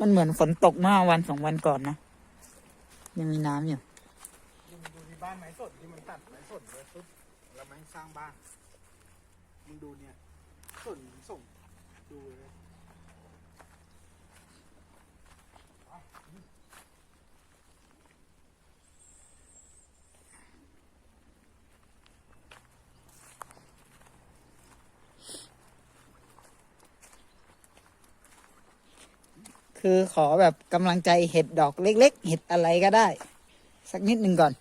มันเหมือนฝนตกเมื่อวันสองวันก่อนนะ ยังมีน้ำอยู่มึงดูที่บ้านไม้สดที่มันตัดไม้สดเลยปุ๊บแล้วมันสร้างบ้านมึงดูเนี่ยส่วนส่งดูเลย คือขอแบบกำลังใจเห็ดดอกเล็ก ๆ เห็ดอะไรก็ได้ สักนิดหนึ่งก่อน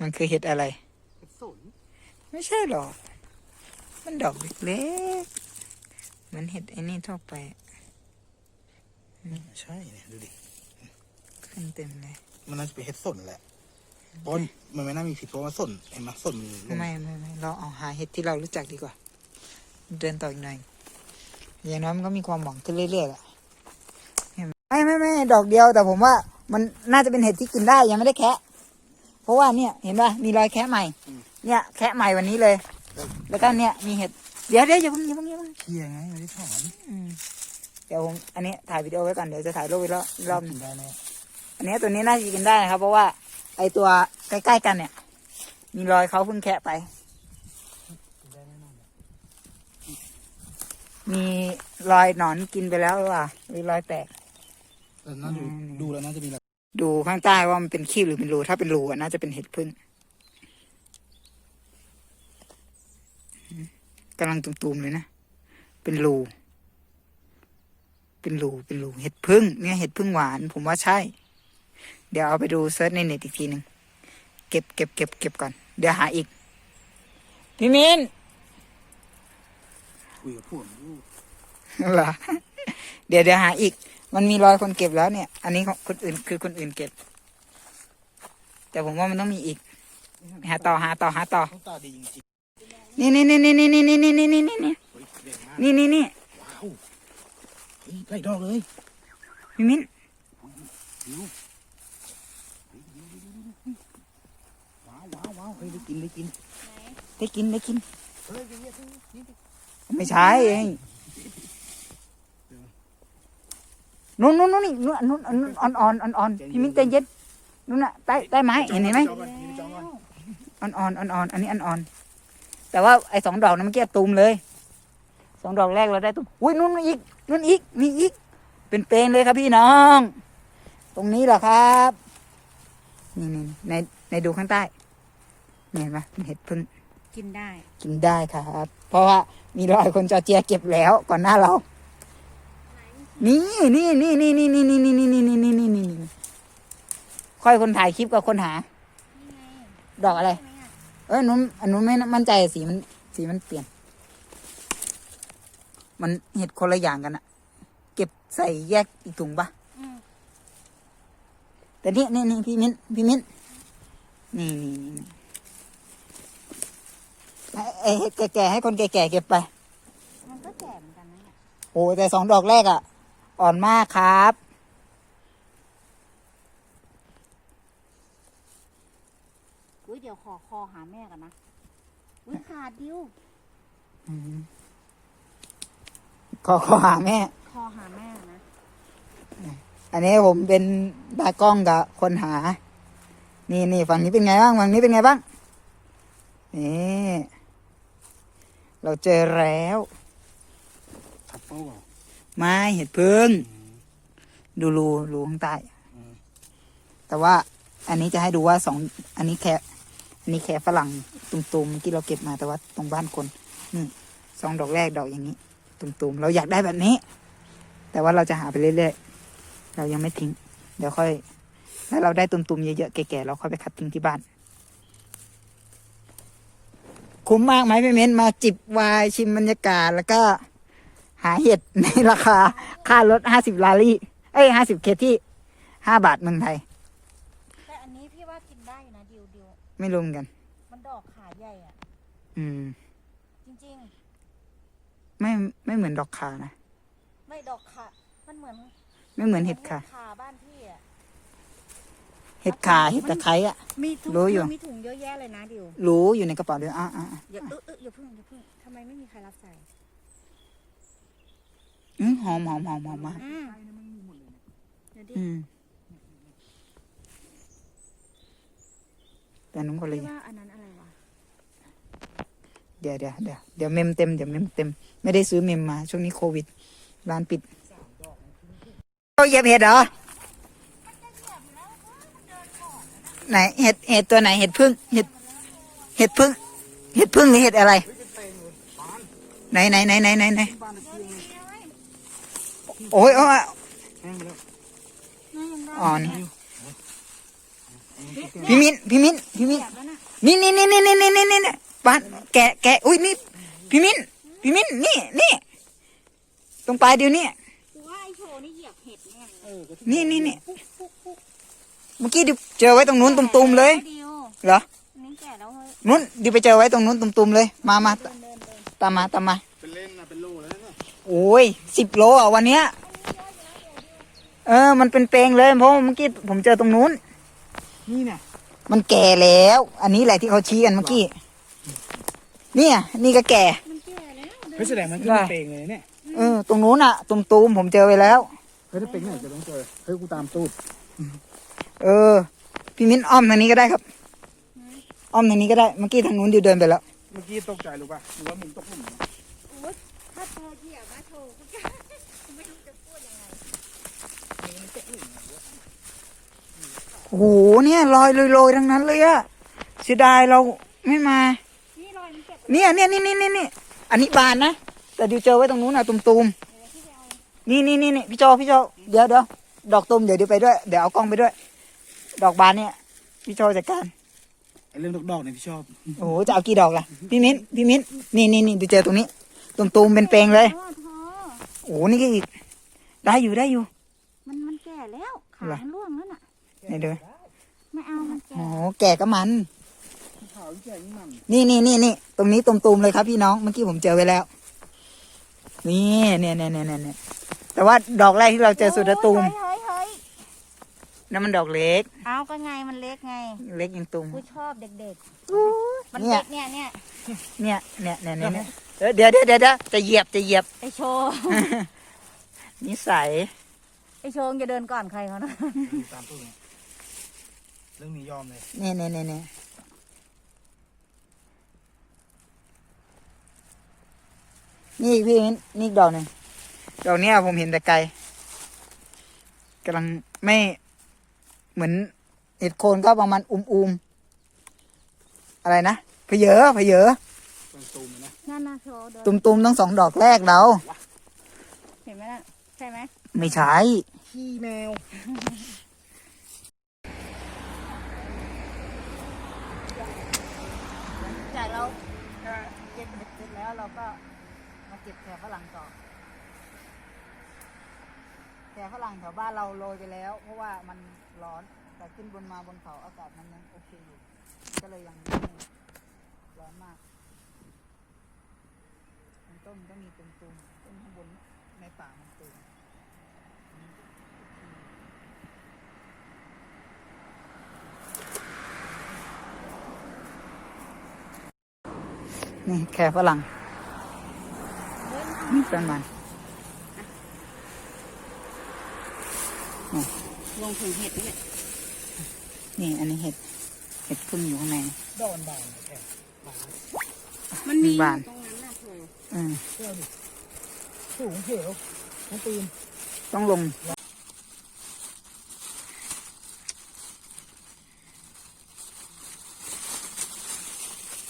มันคือเห็ดอะไรเป็นสนไม่ใช่หรอก มันดอกเล็กๆเหมือนเห็ดไอ้นี่ทั่วไปใช่เนี่ยดูดิ ขึ้นเต็มเลย มันน่าจะเป็นเห็ดสนแหละ เพราะมันไม่น่ามีผิดเพราะว่าสนเห็นไหมสนมันลงไม่ไม่ไม่เราเอาหาเห็ดที่เรารู้จักดีกว่า เดินต่ออีกหน่อยอย่างน้อยมันก็มีความหวังขึ้นเรื่อยๆแหละเห็นไหมไม่ไม่ไม่ดอกเดียวแต่ผมว่า มันน่าจะเป็นเห็ดที่กินได้ยังไม่ได้แคะ เพราะว่าเนี่ยเห็นป่ะมีรอยแคะใหม่ เนี่ย แคะใหม่วันนี้เลย แล้วก็เนี่ยมีเห็ดเดี๋ยวเดี๋ยวอย่าเพิ่งอย่าเพิ่งอย่าเพิ่งเคลียร์ไงไม่ได้ถอนอืมเดี๋ยวผมอันนี้ถ่ายวิดีโอไว้ก่อนเดี๋ยวจะถ่ายรูปอีกรอบอีกรอบหนึกิงนได้แน่อันนี้ตัวนี้น่าจะกินได้นะครับเพราะว่า ไอตัวใกล้ๆกันเนี่ย มีรอยเขาเพิ่งแคะไปกินได้แน่นอนมีรอยหนอนกินไปแล้วหรือเปล่าหรือรอยแตก แต่น่าดูอืมดูแล้วน่าจะมีหลักดูข้างใต้ว่ามันเป็นขี้หรือเป็นรูถ้าเป็นรูอะน่าจะเป็นเห็ดพึ่งกำลังตุ่มๆเลยนะ เป็นรู เป็นรู เป็นรู เห็ดพึ่งเนี่ยเห็ดพึ่งหวาน ผมว่าใช่ เดี๋ยวเอาไปดูเซิร์ชในเน็ตอีกทีหนึ่งเก็บเก็บเก็บเก็บก่อน เดี๋ยวหาอีก พี่มินคุยกับพวกมึงเหรอเดี๋ยวเดี๋ยวหาอีก มันมีรอยคนเก็บแล้วเนี่ย อันนี้ของคนอื่นคือคนอื่นเก็บ แต่ผมว่ามันต้องมีอีก หาต่อหาต่อหาต่อ ตาดีจริงนี่นี่นี่นี่นี่นี่นี่นี่นี่นี่นี่ๆเฮ้ยเด่นมากนี่นี่นี่ว้าวเฮ้ยไล่ดอกเลยพี่มิ้นดูว้าวว้าว ว้าวเฮ้ยได้กินได้กิน ได้กินได้กิน เฮ้ยเฮ้ยเฮ้ยเฮ้ยนี่ดิไม่ใช่เองนู่นนู่นนู่นนี่นู่นนู่นนู่นอ่อนอ่อนอ่อนอ่อนพี่มิ้นใจเย็นนู่นน่ะใต้ใต้ไม้เห็นเห็นไหมจองก่อนนี่จองก่อนอ่อนอ่อนอ่อนอ่อนอันนี้อ่อนอ่อนแต่ว่าไอ้สองดอกนั้นเมื่อกี้ตูมเลยสองดอกแรกเราได้ตูมอุ้ยนู่นอีกนู่นอีกมีอีก เป็นเปลงเลยครับพี่น้อง ตรงนี้เหรอครับ นี่นี่ในในดูข้างใต้นี่ เห็นไหมเห็ดพึ่งกินได้ กินได้ครับ เพราะว่ามีรอยคนจอเจียเก็บแล้วก่อนหน้าเรา นี่นี่นี่นี่นี่นี่นี่นี่นี่นี่นี่นี่นี่นี่ค่อยคนถ่ายคลิปกับคนหานี่ไงดอกอะไรใช่ไหมอะเอ้ยหนุ่มอันนู้นไม่มั่นใจสีมัน สีมันเปลี่ยน มันเห็ดคนละอย่างกันอะเก็บใส่แยกอีกถุงปะอืมแต่นี่นี่นี่พี่มิ้นพี่มิ้นนี่นี่นี่ ไอ้ไอ้เห็ดแก่ๆให้คนแก่ๆเก็บไป มันก็แก่เหมือนกันนะเนี่ยโอ้ยแต่สองดอกแรกอะอ่อนมากครับ อุ้ยเดี๋ยวขอคอหาแม่กันนะ อุ้ยขาดดิว อืมขอขอหาแม่ คอหาแม่นะ อันนี้ผมเป็นตากล้องกับคนหา นี่นี่ฝั่งนี้เป็นไงบ้างฝั่งนี้เป็นไงบ้าง นี่ เราเจอแล้วทับเป้าเปล่าไม้เห็ดพึ่ง ดูรูรูข้างใต้ แต่ว่าอันนี้จะให้ดูว่าสอง อันนี้แค่อันนี้แค่ฝรั่งตุ่มๆที่เราเก็บมาแต่ว่าตรงบ้านคนนี่สองดอกแรกดอกอย่างนี้ ตุ่มๆเราอยากได้แบบนี้ แต่ว่าเราจะหาไปเรื่อยๆเรายังไม่ทิ้ง เดี๋ยวค่อย ถ้าเราได้ตุ่มๆเยอะๆแก่ๆเราค่อยไปคัดทิ้งที่บ้าน คุ้มมากไหมพี่เม้นมาจิบไวายชิมบรรยากาศแล้วก็ หาเห็ดในราคา ค่ารถห้าสิบลารี่ เอ้ยห้าสิบเคที่ห้าบาทเมืองไทย แต่อันนี้พี่ว่ากินได้อยู่นะดิวดิวไม่รวมกัน มันดอกขาใหญ่อะ อืม จริง ไม่ไม่เหมือนดอกคานะ ๆ ไม่ดอกขา มันเหมือนไม่เหมือนเห็ดค่ะ ขาบ้านพี่อะ เห็ดขาเห็ดตะไคร้อะ มีถุงรู้อยู่ มีถุงเยอะแยะเลยนะดิวรู้อยู่ในกระเป๋าเดียวอะอะอะอย่าเออเอออย่าเพิ่งอย่าเพิ่งทำไมไม่มีใครรับใส่อืมหอมหอมหอมหอมมากอืมใช่นะมันมีหมดเลยเนี่ยเดี๋ยวดิอืมแต่นุ่มก็เลยพี่ว่าอันนั้นอะไรวะเดี๋ยวเดี๋ยวเดี๋ยวเดี๋ยวเมมเต็มเดี๋ยวเมมเต็ม ไม่ได้ซื้อเมมมา ช่วงนี้โควิด ร้านปิดเขาเหยียบเห็ดเหรอ ไหนเห็ดเห็ดตัวไหนเห็ดพึ่งเห็ดเห็ดพึ่งเห็ดพึ่งหรือเห็ดอะไรเฮ้ยเป็นเตงเลยบ้านไหนไหนไหนไหนไหนไหนบ้านตะเกียงเลยโอ้ยโอ้ยแห้งไปแล้วน่ายังได้อ่อนพี่มิ้นพี่มิ้นพี่มิ้นแบบนั้นน่ะนี่นี่นี่นี่นี่นี่นี่นี่บ้านแกะแกะอุ้ยนี่พี่มิ้นพี่มิ้นนี่นี่ตรงปลายเดียวนี่กูว่าไอโชว์นี่เหยียบเห็ดแน่เลยเออก็ที่นี่นี่นี่เมื่อกี้ดิเจอไว้ตรงนู้นตุ่มๆเลย ดิวเหรออันนี้แก่แล้วเฮ้ยนู้นดิไปเจอไว้ตรงนู้นตุ่มๆเลย มามาเดินเดินเดินตามมาตามมา เป็นเล่นนะเป็นโลแล้วเนี่ยโอ้ยสิบโลอะวันเนี้ย เออ มันเป็นเปลงเลยเพราะเมื่อกี้ผมเจอตรงนู้น นี่เนี่ยมันแก่แล้ว อันนี้แหละที่เขาชี้กันเมื่อกี้ เนี่ย นี่ก็แก่ มันแก่แล้วเดินเฮ้ยแสดงมันขึ้นได้เป็นเปงเลยเนี่ยเออ ตรงนู้นอะตรงตูมผมเจอไปแล้ว เฮ้ยถ้าเป็นเนี่ยจะต้องเจอเฮ้ยกูตามตูด เออ พี่มิ้นอ้อมทางนี้ก็ได้ครับ อ้อมทางนี้ก็ได้ เมื่อกี้ทางนู้นดิวเดินไปแล้ว เมื่อกี้ตกใจรู้ป่ะหรือว่ามึงตกหลุมนะโอ๊ยถ้าเธอเหยียบนะโชว์กูจะกูไม่รู้จะพูดยังไงโอ้โหเนี่ยลอยลอยๆทั้งนั้นเลยอะเสียดายเราไม่มา นี่รอยมันเก็บเนี่ยเนี่ยนี่นี่นี่นี่อันนี้บานนะ แต่ดิวเจอไว้ตรงนู้นนะตุมๆ นี่นี่นี่นี่พี่โจพี่โจเดี๋ยวเดี๋ยวดอกตุมเดี๋ยวดิวไปด้วย เดี๋ยวเอากล้องไปด้วย ดอกบานเนี่ยพี่โจจัดการไอ้เรื่องดอกๆเนี่ยพี่ชอบ โอ้โหจะเอากี่ดอกล่ะพี่มิ้นพี่มิ้นนี่นี่นี่ดิวเจอตรงนี้ตุมๆเป็นเปลงเลยเออเธอโอ้โหนี่ก็อีก ได้อยู่ได้อยู่ มันมันแก่แล้วขาเหรอมันร่วงแล้วน่ะไหนดูไม่เอามันแก่โอ้โหแก่ก็มันขาวแก่ยิ่งมันนี่นี่นี่นี่ตรงนี้ตุมๆเลยครับพี่น้องเมื่อกี้ผมเจอไว้แล้วนี่เนี่ยเนี่ยเนี่ยเนี่ยเนี่ยแต่ว่าดอกแรกที่เราเจอสุดอะตุม เฮ้ยเฮ้ยเฮ้ย นั่นมันดอกเล็ก เอาก็ไงมันเล็กไง เล็กยังตุมกูชอบเด็กๆ มันเนี่ยเล็กเนี่ยเนี่ยเนี่ยเนี่ยเนี่ยเนี่ยเนี่ยเออเดี๋ยวเดี๋ยวเดี๋ยวเดี๋ยวจะเหยียบจะเหยียบไอโชว์นิสัยไอโชว์จะเดินก่อนใครเขานะตามตูดเนี่ยเรื่องนี้ยอมเลยเนี่ยเนี่ยเนี่ยเนี่ยนี่อีกพี่มิ้นนี่อีกดอกหนึ่งดอกเนี้ยผมเห็นแต่ไกลกำลังไม่ เหมือนเห็ดโคนก็ประมาณอุ้มๆอะไรนะเพเยอเพเยอตรงตูมเลยนะนั่นนะโชว์เดินตุมๆต้องสองดอกแรกเรา เห็นไหมน่ะใช่ไหมไม่ใช่ขี้แมว จากเราเก็บเห็ดเสร็จแล้วเราก็มาเก็บแถวฝรั่งต่อแต่ฝรั่งแถวบ้านเราโรยไปแล้ว เพราะว่ามัน ร้อน แต่ขึ้นบนมาบนเขาอากาศมันยังโอเคอยู่ ก็เลยยังไม่ร้อนมากมันต้นก็มีตุ่มๆต้นข้างบนในป่ามันตุ่มนี่แค่ฝรั่งนี่เป็นมัน ลงถึงเห็ดนี่แหละนี่อันนี้เห็ด เห็ดพึ่งอยู่ข้างในดอนบานแข็งบานมันมีบานตรงนั้นน่ะโชว์อืมเจ้าดิสูงเหวน้องตีนต้องลง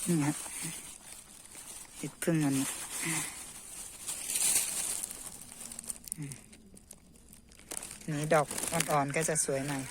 นี่ครับเห็ดพึ่งมันเนี่ยอืม นี่ดอกอ่อนๆก็จะสวยหน่อย